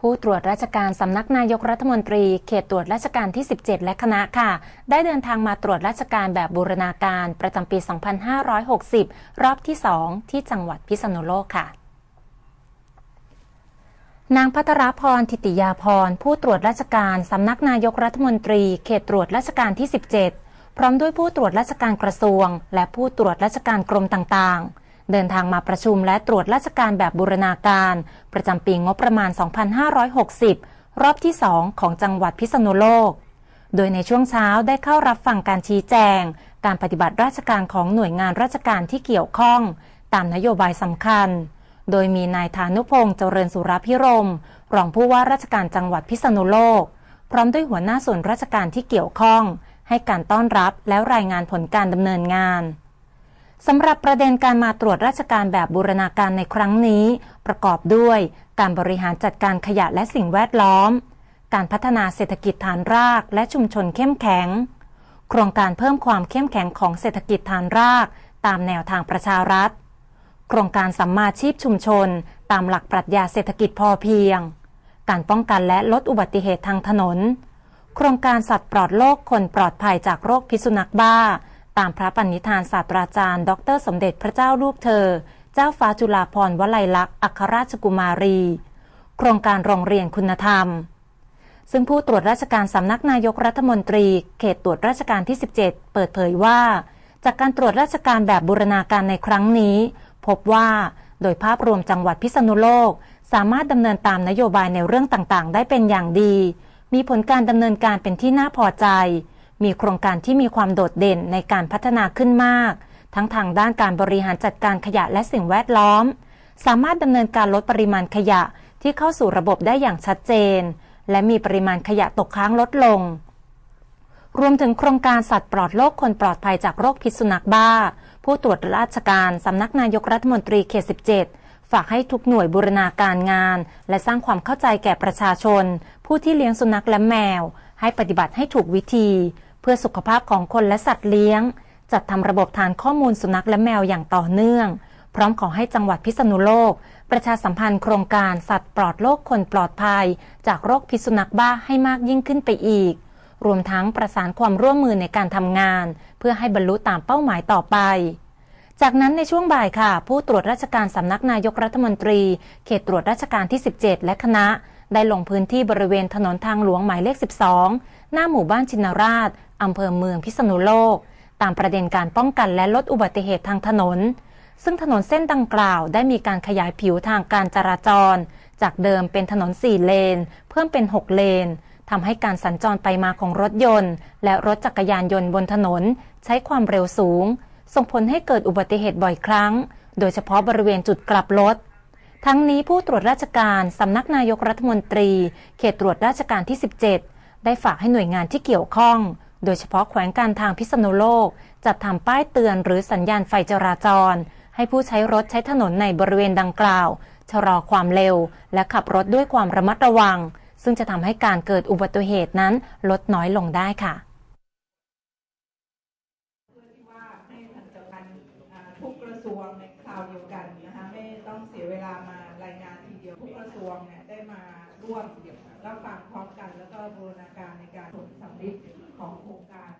ผู้ตรวจราชการสำนักนายกรัฐมนตรี เขตตรวจราชการที่ 17 และคณะค่ะ ได้เดินทางมาตรวจราชการแบบบูรณาการประจำปี 2560 รอบที่ 2 ที่จังหวัดพิษณุโลกค่ะนางพัทรพร ทิติยาพร ผู้ตรวจราชการ สำนักนายกรัฐมนตรี เขตตรวจราชการที่ 17 พร้อมด้วยผู้ตรวจราชการกระทรวง และผู้ตรวจราชการกรมต่างๆ เดินทางมาประชุมและตรวจราชการแบบบูรณาการ ประจำปีงบประมาณ 2560 รอบที่ 2 ของจังหวัดพิษณุโลก โดยในช่วงเช้าได้เข้ารับฟังการชี้แจง การปฏิบัติราชการของหน่วยงานราชการที่เกี่ยวข้อง ตามนโยบายสำคัญ โดยมีนายธานุพงศ์เจริญสุรพิรมรองผู้ว่าราชการจังหวัดพิษณุโลก พร้อมด้วยหัวหน้าส่วนราชการที่เกี่ยวข้อง ให้การต้อนรับและรายงานผลการดำเนินงาน สำหรับประเด็นการมาตรวจราชการแบบบูรณาการในครั้งนี้ ประกอบด้วยการบริหารจัดการขยะและสิ่งแวดล้อม การพัฒนาเศรษฐกิจฐานรากและชุมชนเข้มแข็ง โครงการเพิ่มความเข้มแข็งของเศรษฐกิจฐานราก ตามแนวทางประชารัฐ โครงการสัมมาชีพชุมชน ตามหลักปรัชญาเศรษฐกิจพอเพียง การป้องกันและลดอุบัติเหตุทางถนน โครงการสัตว์ปลอดโรคคนปลอดภัยจากโรคพิษสุนัขบ้า ตามพระปณิธานศาสตราจารย์ ดร สมเด็จพระเจ้าลูกเธอ เจ้าฟ้าจุฬาภรณ์วลัยลักษณ์อัครราชกุมารี โครงการโรงเรียนคุณธรรม ซึ่งผู้ตรวจราชการสำนักนายกรัฐมนตรี เขตตรวจราชการที่ 17 เปิดเผยว่า จากการตรวจราชการแบบบูรณาการในครั้งนี้ พบว่าโดยภาพรวมจังหวัดพิษณุโลก สามารถดำเนินตามนโยบายในเรื่องต่างๆ ได้เป็นอย่างดี มีผลการดำเนินการเป็นที่น่าพอใจ มีโครงการที่มีความโดดเด่นในการพัฒนาขึ้นมาก ทั้งทางด้านการบริหารจัดการขยะและสิ่งแวดล้อม สามารถดำเนินการลดปริมาณขยะที่เข้าสู่ระบบได้อย่างชัดเจน และมีปริมาณขยะตกค้างลดลง รวมถึงโครงการสัตว์ปลอดโรคคนปลอดภัยจากโรคพิษสุนัขบ้า ผู้ตรวจราชการสำนักนายกรัฐมนตรีเขต 17 ฝากให้ทุกหน่วยบูรณาการงาน และสร้างความเข้าใจแก่ประชาชน ผู้ที่เลี้ยงสุนัขและแมว ให้ปฏิบัติให้ถูกวิธี เพื่อสุขภาพของคนและสัตว์เลี้ยง จัดทำระบบฐานข้อมูลสุนัขและแมวอย่างต่อเนื่อง พร้อมขอให้จังหวัดพิษณุโลก ประชาสัมพันธ์โครงการสัตว์ปลอดโรคคนปลอดภัย จากโรคพิษสุนัขบ้าให้มากยิ่งขึ้นไปอีก รวมทั้งประสานความร่วมมือในการทำงาน เพื่อให้บรรลุตามเป้าหมายต่อไปจากนั้นในช่วงบ่ายค่ะ ผู้ตรวจราชการสำนักนายกรัฐมนตรี เขตตรวจราชการที่ 17 และคณะ ได้ลงพื้นที่บริเวณถนนทางหลวงหมายเลข 12 หน้าหมู่บ้านชินราชอำเภอเมืองพิษณุโลก ตามประเด็นการป้องกันและลดอุบัติเหตุทางถนน ซึ่งถนนเส้นดังกล่าวได้มีการขยายผิวทางการจราจร จากเดิมเป็นถนน 4 เลน เพิ่มเป็น 6 เลนทำให้การสัญจรไปมาของรถยนต์ และรถจักรยานยนต์บนถนน ใช้ความเร็วสูง ส่งผลให้เกิดอุบัติเหตุบ่อยครั้ง โดยเฉพาะบริเวณจุดกลับรถ ทั้งนี้ผู้ตรวจราชการสำนักนายกรัฐมนตรี เขตตรวจราชการที่ 17 ได้ฝากให้หน่วยงานที่เกี่ยวข้อง โดยเฉพาะแขวงการทางพิษณุโลก จัดทำป้ายเตือนหรือสัญญาณไฟจราจร ให้ผู้ใช้รถใช้ถนนในบริเวณดังกล่าวชะลอความเร็ว และขับรถด้วยความระมัดระวัง ซึ่งจะทำให้การเกิดอุบัติเหตุนั้นลดน้อยลงได้ค่ะทุกกระท รวงในคราวเดียวกันนะคะไม่ต้องเสียเวลามารายงานทีเดียวทุกกระทรวงเนี่ยได้มาร่วมรับฟังพร้อมกัน แล้วก็บูรณาการในการผลสำลิดของโครงการ